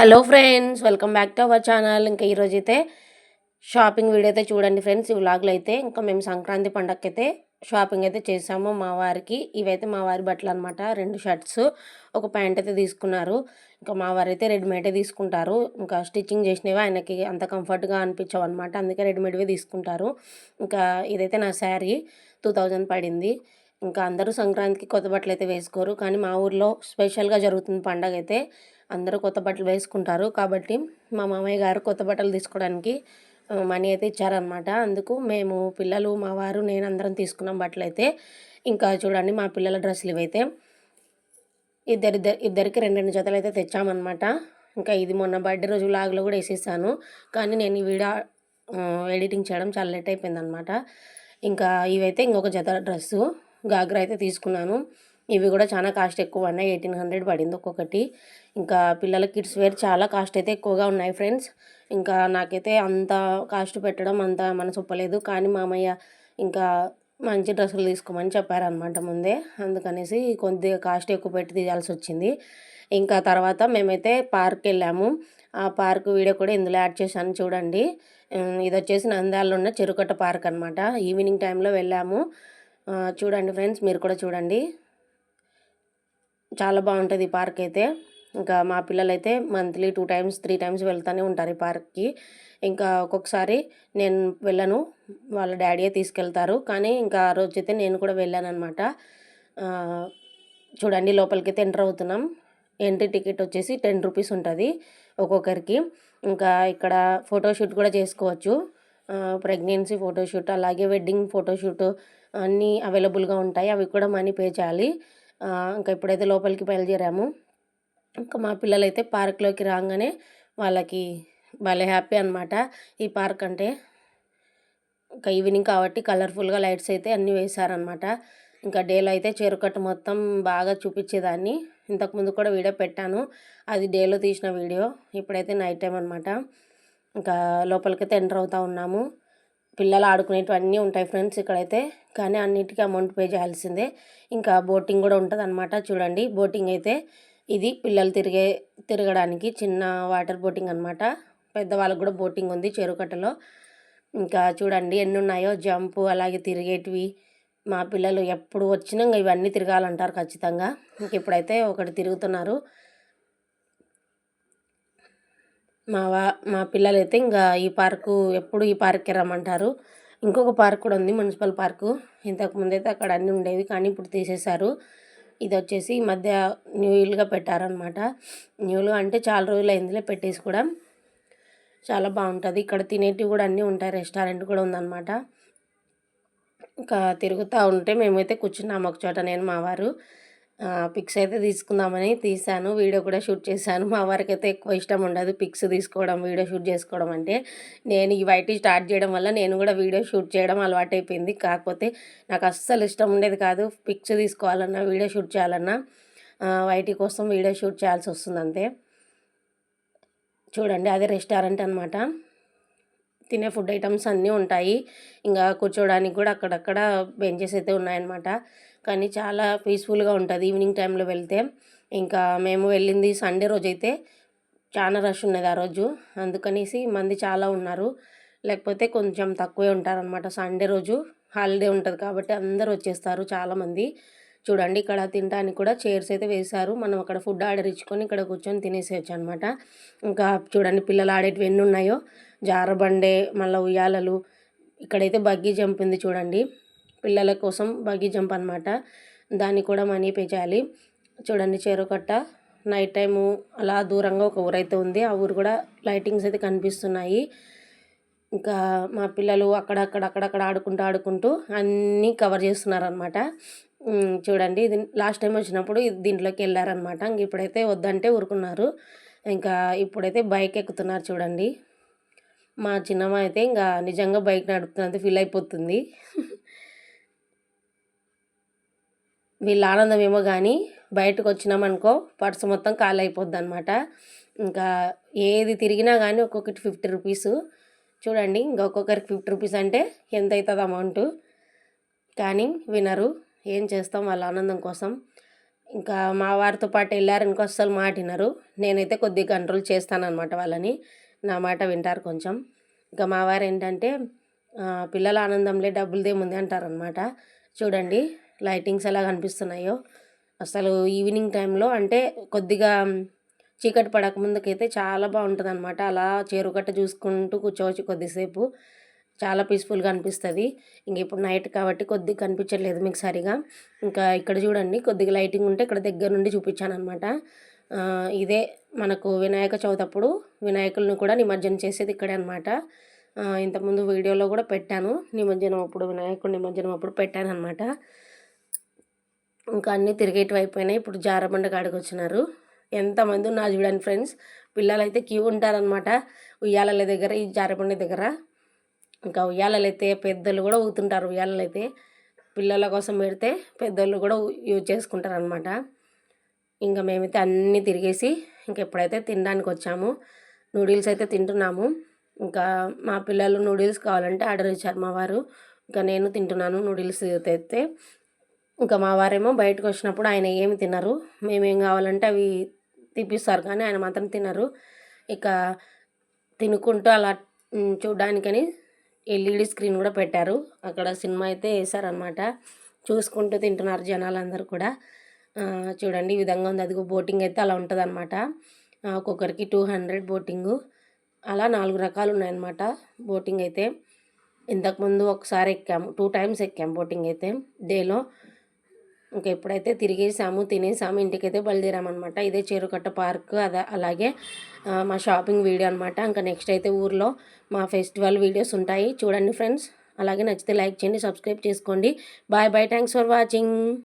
Hello friends welcome back to our channel. ఇంకా ఈరోజు అయితే షాపింగ్ వీడియో అయితే చూడండి ఫ్రెండ్స్. ఈ వ్లాగ్లో అయితే ఇంకా మేము సంక్రాంతి పండగకి అయితే షాపింగ్ అయితే చేసాము మా వారికి. ఇవైతే మా వారి బట్టలు అనమాట రెండు షర్ట్స్ ఒక ప్యాంట్ అయితే తీసుకున్నారు. ఇంకా మా వారు అయితే రెడీమేడే తీసుకుంటారు. ఇంకా స్టిచ్చింగ్ చేసినవి ఆయనకి అంత కంఫర్ట్గా అనిపించవు అనమాట అందుకే రెడీమేడ్వే తీసుకుంటారు. ఇంకా ఇదైతే నా శారీ టూ థౌజండ్ పడింది. ఇంకా అందరూ సంక్రాంతికి కొత్త బట్టలు అయితే వేసుకోరు. కానీ మా ఊర్లో స్పెషల్గా జరుగుతుంది పండగ అయితే అందరూ కొత్త బట్టలు వేసుకుంటారు. కాబట్టి మా మామయ్య గారు కొత్త బట్టలు తీసుకోవడానికి మనీ అయితే ఇచ్చారనమాట అందుకు మేము పిల్లలు మా వారు నేను అందరం తీసుకున్నాం బట్టలు అయితే. ఇంకా చూడండి మా పిల్లల డ్రెస్సులు ఇవైతే. ఇద్దరిద్దరు ఇద్దరికి రెండు రెండు జతలు అయితే తెచ్చామన్నమాట. ఇంకా ఇది మొన్న బర్త్డే రోజు లాగ్లో కూడా వేసేసాను. కానీ నేను ఈ వీడియో ఎడిటింగ్ చేయడం చాలా లేట్ అయిపోయింది అనమాట ఇంకా ఇవైతే ఇంకొక జత డ్రెస్సు. గాగ్రా అయితే తీసుకున్నాను. ఇవి కూడా చాలా కాస్ట్ ఎక్కువ ఉన్నాయి. ఎయిటీన్ హండ్రెడ్ పడింది ఒక్కొక్కటి. ఇంకా పిల్లల కిడ్స్ వేర్ చాలా కాస్ట్ అయితే ఎక్కువగా ఉన్నాయి ఫ్రెండ్స్. ఇంకా నాకైతే అంత కాస్ట్ పెట్టడం అంత మనసు ఒప్పలేదు కానీ మామయ్య ఇంకా మంచి డ్రెస్సులు తీసుకోమని చెప్పారనమాట ముందే. అందుకనేసి కొద్దిగా కాస్ట్ ఎక్కువ పెట్టి తీయాల్సి వచ్చింది ఇంకా తర్వాత మేమైతే పార్క్ వెళ్ళాము. ఆ పార్క్ వీడియో కూడా ఇందులో యాడ్ చేశాను చూడండి. ఇది వచ్చేసి నంద్యాలలో ఉన్న చెరుకట్ట పార్క్ అనమాట ఈవినింగ్ టైంలో వెళ్ళాము. చూడండి ఫ్రెండ్స్ మీరు కూడా చూడండి. చాలా బాగుంటుంది ఈ పార్క్ అయితే. ఇంకా మా పిల్లలు అయితే monthly two times three times వెళ్తూనే ఉంటారు ఈ పార్క్కి. ఇంకా ఒక్కొక్కసారి నేను వెళ్ళను వాళ్ళ డాడీయే తీసుకెళ్తారు. కానీ ఇంకా ఆ రోజు అయితే నేను కూడా వెళ్ళాను అనమాట చూడండి లోపలికైతే ఎంటర్ అవుతున్నాం. ఎంట్రీ టికెట్ వచ్చేసి టెన్ రూపీస్ ఉంటుంది ఒక్కొక్కరికి. ఇంకా ఇక్కడ ఫోటోషూట్ కూడా చేసుకోవచ్చు. ప్రెగ్నెన్సీ ఫోటోషూట్ అలాగే వెడ్డింగ్ ఫోటోషూట్ అన్నీ అవైలబుల్గా ఉంటాయి. అవి కూడా మనీ పే చేయాలి. ఇంకా ఇప్పుడైతే లోపలికి బయలుదేరాము. ఇంకా మా పిల్లలైతే పార్క్లోకి రాగానే వాళ్ళకి భలే హ్యాపీ అనమాట ఈ పార్క్ అంటే ఇంకా ఈవినింగ్ కాబట్టి కలర్ఫుల్గా లైట్స్ అయితే అన్నీ వేశారనమాట ఇంకా డేలో అయితే చెరుకట్టు మొత్తం బాగా చూపించేదాన్ని. ఇంతకుముందు కూడా వీడియో పెట్టాను. అది డేలో తీసిన వీడియో ఇప్పుడైతే నైట్ టైం అనమాట ఇంకా లోపలికైతే ఎంటర్ అవుతా ఉన్నాము. పిల్లలు ఆడుకునేటివన్నీ ఉంటాయి ఫ్రెండ్స్ ఇక్కడైతే. కానీ అన్నిటికీ అమౌంట్ పే చేయాల్సిందే. ఇంకా బోటింగ్ కూడా ఉంటుంది అనమాట చూడండి బోటింగ్ అయితే ఇది పిల్లలు తిరిగే తిరగడానికి చిన్న వాటర్ బోటింగ్ అనమాట పెద్దవాళ్ళకి కూడా బోటింగ్ ఉంది చెరుకట్టలో. ఇంకా చూడండి ఎన్ని ఉన్నాయో జంపు అలాగే తిరిగేటివి. మా పిల్లలు ఎప్పుడు వచ్చినా ఇంకా ఇవన్నీ తిరగాలంటారు ఖచ్చితంగా. ఇంక ఇప్పుడైతే ఒకటి తిరుగుతున్నారు. మా వా మా పిల్లలైతే ఇంకా ఈ పార్కు ఎప్పుడు ఈ పార్క్కి రమ్మంటారు. ఇంకొక పార్క్ కూడా ఉంది మున్సిపల్ పార్కు. ఇంతకు అయితే అక్కడ అన్నీ ఉండేవి కానీ ఇప్పుడు తీసేశారు. ఇది వచ్చేసి ఈ మధ్య న్యూలుగా పెట్టారనమాట న్యూలు అంటే చాలా రోజులు అయిందిలే పెట్టేసి కూడా. చాలా బాగుంటుంది. ఇక్కడ తినేటివి కూడా అన్నీ ఉంటాయి రెస్టారెంట్ కూడా ఉందన్నమాట. ఇంకా తిరుగుతూ ఉంటే మేమైతే కూర్చున్నాము ఒక చోట నేను మా వారు. పిక్స్ అయితే తీసుకుందామని తీశాను. వీడియో కూడా షూట్ చేశాను. మా వారికి అయితే ఎక్కువ ఇష్టం ఉండదు పిక్స్ తీసుకోవడం వీడియో షూట్ చేసుకోవడం అంటే. నేను ఈ వైటీ స్టార్ట్ చేయడం వల్ల నేను కూడా వీడియో షూట్ చేయడం అలవాటు కాకపోతే నాకు అస్సలు ఇష్టం ఉండేది కాదు పిక్స్ తీసుకోవాలన్నా వీడియో షూట్ చేయాలన్నా. వైటీ కోసం వీడియో షూట్ చేయాల్సి వస్తుంది అంతే. చూడండి అదే రెస్టారెంట్ అనమాట తినే ఫుడ్ ఐటమ్స్ అన్నీ ఉంటాయి. ఇంకా కూర్చోడానికి కూడా అక్కడక్కడ బెంచెస్ అయితే ఉన్నాయన్నమాట. కానీ చాలా పీస్ఫుల్గా ఉంటుంది. ఈవినింగ్ టైంలో వెళ్తే. ఇంకా మేము వెళ్ళింది సండే రోజు అయితే చాలా రష్ ఉన్నది ఆ రోజు. అందుకనేసి మంది చాలా ఉన్నారు. లేకపోతే కొంచెం తక్కువే ఉంటారనమాట సండే రోజు హాలిడే ఉంటుంది కాబట్టి అందరు వచ్చేస్తారు చాలామంది. చూడండి ఇక్కడ తినడానికి కూడా చైర్స్ అయితే వేశారు. మనం అక్కడ ఫుడ్ ఆర్డర్ ఇచ్చుకొని ఇక్కడ కూర్చొని తినేసేయచ్చు అనమాట ఇంకా చూడండి పిల్లలు ఆడేటివి ఎన్ని ఉన్నాయో. జారబండే మళ్ళీ ఉయ్యాలలు. ఇక్కడైతే బగ్గీ జంప్ ఉంది చూడండి. పిల్లల కోసం బగీ జంప్ అనమాట దాన్ని కూడా మనీ పే చేయాలి. చూడండి చెరుకట్ట. నైట్ టైము అలా దూరంగా ఒక ఊరైతే ఉంది. ఆ ఊరు కూడా లైటింగ్స్ అయితే కనిపిస్తున్నాయి. ఇంకా మా పిల్లలు అక్కడక్కడ అక్కడక్కడ ఆడుకుంటూ ఆడుకుంటూ అన్నీ కవర్ చేస్తున్నారనమాట చూడండి. ఇది లాస్ట్ టైం వచ్చినప్పుడు దీంట్లోకి వెళ్ళారనమాట ఇంక ఇప్పుడైతే వద్దంటే ఊరుకున్నారు. ఇంకా ఇప్పుడైతే బైక్ ఎక్కుతున్నారు చూడండి. మా చిన్నమ్మ అయితే ఇంకా నిజంగా బైక్ నడుపుతున్నంత ఫీల్ అయిపోతుంది. వీళ్ళ ఆనందం ఏమో కానీ బయటకు వచ్చినామనుకో పర్సు మొత్తం ఖాళీ అయిపోద్ది అనమాట ఇంకా ఏది తిరిగినా కానీ ఒక్కొక్కటి ఫిఫ్టీ రూపీస్. చూడండి ఇంకా ఒక్కొక్కరికి ఫిఫ్టీ రూపీస్ అంటే ఎంత అవుతుంది అమౌంట్? కానీ వినరు ఏం చేస్తాం వాళ్ళ ఆనందం కోసం. ఇంకా మా వారితో పాటు వెళ్ళారు ఇంకో అస్సలు మాట వినరు. నేనైతే కొద్దిగా కంట్రోల్ చేస్తానన్నమాట వాళ్ళని. నా మాట వింటారు కొంచెం. ఇంకా మా వారు ఏంటంటే పిల్లల ఆనందంలో డబ్బులదేముంది అంటారనమాట చూడండి లైటింగ్స్ ఎలా కనిపిస్తున్నాయో. అసలు ఈవినింగ్ టైంలో అంటే కొద్దిగా చీకటి పడక ముందుకైతే చాలా బాగుంటుంది అనమాట అలా చేరుకట్ట చూసుకుంటూ కూర్చోవచ్చు కొద్దిసేపు. చాలా పీస్ఫుల్గా అనిపిస్తుంది. ఇంక ఇప్పుడు నైట్ కాబట్టి కొద్దిగా కనిపించట్లేదు మీకు సరిగా. ఇంకా ఇక్కడ చూడండి కొద్దిగా లైటింగ్ ఉంటే ఇక్కడ దగ్గర నుండి చూపించాను అనమాట ఇదే మనకు వినాయక చవితి అప్పుడు వినాయకులను కూడా నిమజ్జనం చేసేది ఇక్కడే అనమాట ఇంతకుముందు వీడియోలో కూడా పెట్టాను. నిమజ్జనం అప్పుడు వినాయకుడు నిమజ్జనం అప్పుడు పెట్టాను అనమాట ఇంకా అన్నీ తిరిగేటివి అయిపోయినాయి. ఇప్పుడు జారబండ కాడికి వచ్చినారు. ఎంతమంది ఉన్నారు చూడండి ఫ్రెండ్స్. పిల్లలు అయితే క్యూ ఉంటారనమాట ఉయ్యాలల దగ్గర ఈ జారబండ దగ్గర. ఇంకా ఉయ్యాలలు అయితే పెద్దలు కూడా ఊతుంటారు ఉయ్యాలలు అయితే పిల్లల కోసం పెడితే పెద్దోళ్ళు కూడా యూజ్ చేసుకుంటారు అనమాట ఇంకా మేమైతే అన్నీ తిరిగేసి ఇంకా ఎప్పుడైతే తినడానికి వచ్చాము నూడిల్స్ అయితే తింటున్నాము. ఇంకా మా పిల్లలు నూడిల్స్ కావాలంటే ఆర్డర్ ఇచ్చారు మా వారు. ఇంకా నేను తింటున్నాను నూడిల్స్ తెస్తే. ఇంకా మా వారేమో బయటకు వచ్చినప్పుడు ఆయన ఏమి తినరు. మేమేం కావాలంటే అవి తిప్పిస్తారు కానీ ఆయన మాత్రం తినరు. ఇక తినుకుంటూ అలా చూడడానికని చూడ్డానికని ఎల్ఈడి స్క్రీన్ కూడా పెట్టారు. అక్కడ సినిమా అయితే వేశారనమాట చూసుకుంటూ తింటున్నారు జనాలందరూ కూడా. చూడండి ఈ విధంగా ఉంది. అదిగో బోటింగ్ అయితే అలా ఉంటుంది అనమాట ఒక్కొక్కరికి టూ హండ్రెడ్ బోటింగు. అలా నాలుగు రకాలు ఉన్నాయన్నమాట బోటింగ్ అయితే. ఇంతకుముందు ఒకసారి ఎక్కాము టూ టైమ్స్ ఎక్కాము బోటింగ్ అయితే. డేలో ఇంకా ఎప్పుడైతే తిరిగేసాము తినేసాము ఇంటికైతే బయలుదేరామన్నమాట. ఇదే చేరుకట్ట పార్క్ అదే అలాగే మా షాపింగ్ వీడియో అనమాట ఇంకా నెక్స్ట్ అయితే ఊర్లో మా ఫెస్టివల్ వీడియోస్ ఉంటాయి. చూడండి ఫ్రెండ్స్. అలాగే నచ్చితే లైక్ చేయండి సబ్స్క్రైబ్ చేసుకోండి. Bye bye. Thanks for watching.